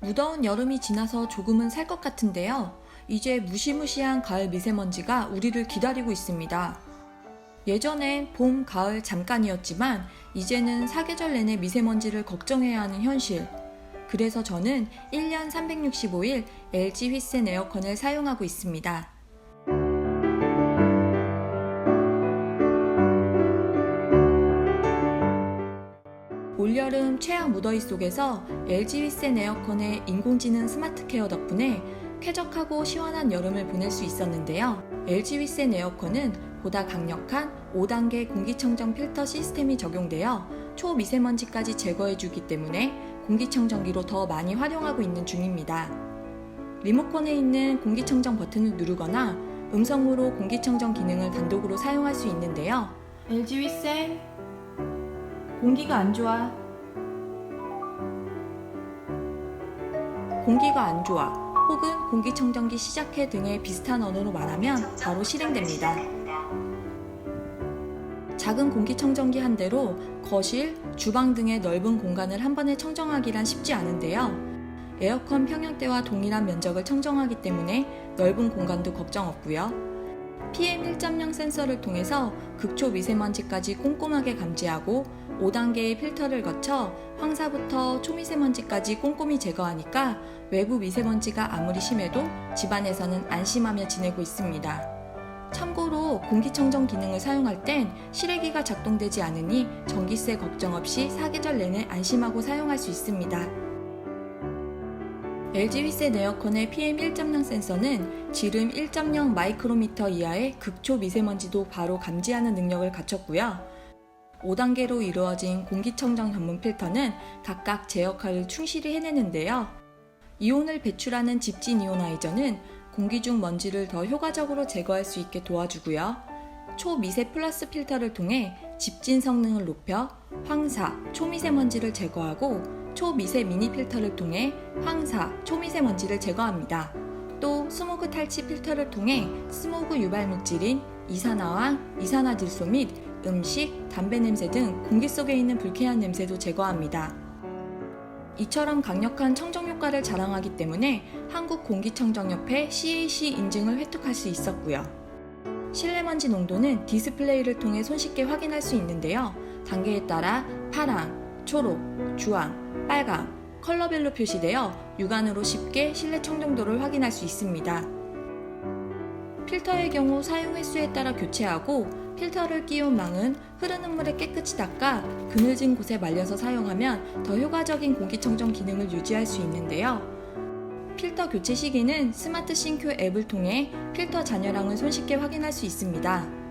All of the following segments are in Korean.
무더운 여름이 지나서 조금은 살 것 같은데요. 이제 무시무시한 가을 미세먼지가 우리를 기다리고 있습니다. 예전엔 봄, 가을 잠깐이었지만 이제는 사계절 내내 미세먼지를 걱정해야 하는 현실. 그래서 저는 1년 365일 LG 휘센 에어컨을 사용하고 있습니다. 올여름 최악 무더위 속에서 LG 휘센 에어컨의 인공지능 스마트 케어 덕분에 쾌적하고 시원한 여름을 보낼 수 있었는데요. LG 휘센 에어컨은 보다 강력한 5단계 공기청정 필터 시스템이 적용되어 초미세먼지까지 제거해주기 때문에 공기청정기로 더 많이 활용하고 있는 중입니다. 리모컨에 있는 공기청정 버튼을 누르거나 음성으로 공기청정 기능을 단독으로 사용할 수 있는데요. LG 휘센 공기가 안 좋아. 공기가 안 좋아. 혹은 공기청정기 시작해 등의 비슷한 언어로 말하면 바로 실행됩니다. 작은 공기청정기 한 대로 거실, 주방 등의 넓은 공간을 한 번에 청정하기란 쉽지 않은데요. 에어컨 평형대와 동일한 면적을 청정하기 때문에 넓은 공간도 걱정 없고요. PM1.0 센서를 통해서 극초 미세먼지까지 꼼꼼하게 감지하고 5단계의 필터를 거쳐 황사부터 초미세먼지까지 꼼꼼히 제거하니까 외부 미세먼지가 아무리 심해도 집안에서는 안심하며 지내고 있습니다. 참고로 공기청정 기능을 사용할 땐 실외기가 작동되지 않으니 전기세 걱정 없이 사계절 내내 안심하고 사용할 수 있습니다. LG 휘센 에어컨의 PM1.0 센서는 지름 1.0 마이크로미터 이하의 극초 미세먼지도 바로 감지하는 능력을 갖췄고요. 5단계로 이루어진 공기청정 전문 필터는 각각 제 역할을 충실히 해내는데요. 이온을 배출하는 집진 이오나이저는 공기 중 먼지를 더 효과적으로 제거할 수 있게 도와주고요. 초미세 플러스 필터를 통해 집진 성능을 높여 황사, 초미세먼지를 제거하고 초미세 미니 필터를 통해 황사, 초미세먼지를 제거합니다. 또 스모그 탈취 필터를 통해 스모그 유발 물질인 이산화황, 이산화질소 및 음식, 담배 냄새 등 공기 속에 있는 불쾌한 냄새도 제거합니다. 이처럼 강력한 청정 효과를 자랑하기 때문에 한국공기청정협회 CAC 인증을 획득할 수 있었고요. 실내먼지 농도는 디스플레이를 통해 손쉽게 확인할 수 있는데요. 단계에 따라 파랑, 초록, 주황, 빨강, 컬러별로 표시되어 육안으로 쉽게 실내 청정도를 확인할 수 있습니다. 필터의 경우 사용 횟수에 따라 교체하고 필터를 끼운 망은 흐르는 물에 깨끗이 닦아 그늘진 곳에 말려서 사용하면 더 효과적인 공기청정 기능을 유지할 수 있는데요. 필터 교체 시기는 스마트 싱큐 앱을 통해 필터 잔여량을 손쉽게 확인할 수 있습니다.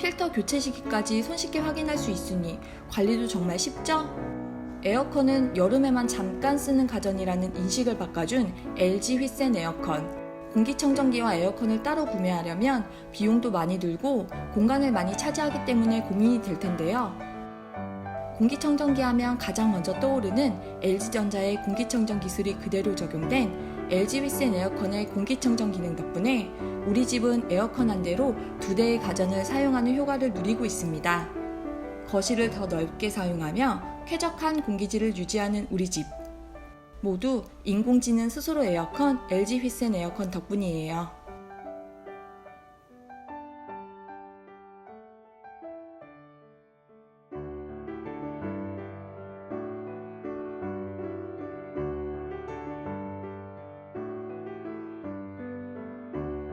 필터 교체 시기까지 손쉽게 확인할 수 있으니 관리도 정말 쉽죠? 에어컨은 여름에만 잠깐 쓰는 가전이라는 인식을 바꿔준 LG 휘센 에어컨. 공기청정기와 에어컨을 따로 구매하려면 비용도 많이 들고 공간을 많이 차지하기 때문에 고민이 될 텐데요. 공기청정기 하면 가장 먼저 떠오르는 LG전자의 공기청정 기술이 그대로 적용된 LG 휘센 에어컨의 공기청정 기능 덕분에 우리 집은 에어컨 한 대로 두 대의 가전을 사용하는 효과를 누리고 있습니다. 거실을 더 넓게 사용하며 쾌적한 공기질을 유지하는 우리 집. 모두 인공지능 스스로 에어컨 LG 휘센 에어컨 덕분이에요.